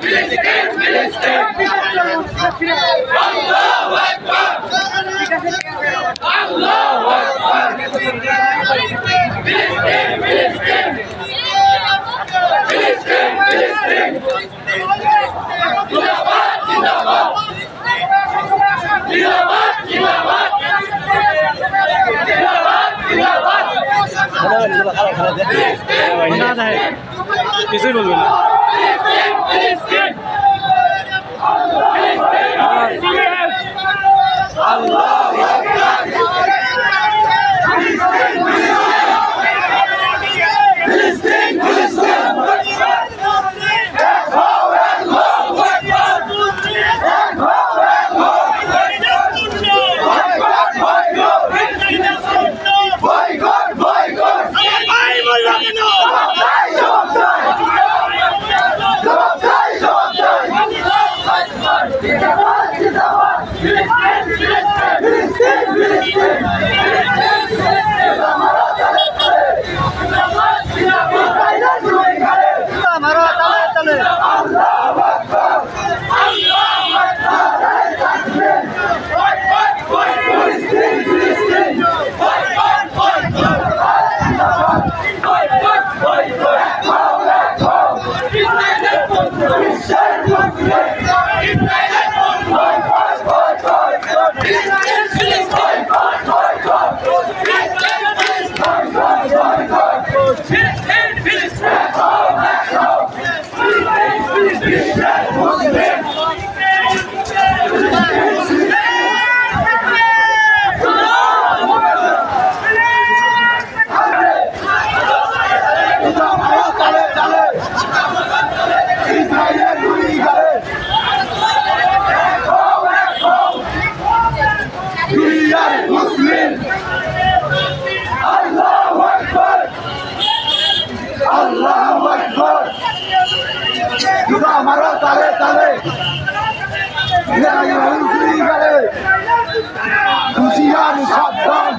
ফিলিস্তিন ফিলিস্তিন কিছুই বলবেন Filistin, Filistin, Filistin, Filistin, Filistin, Filistin, খুশিয়ার সাবধান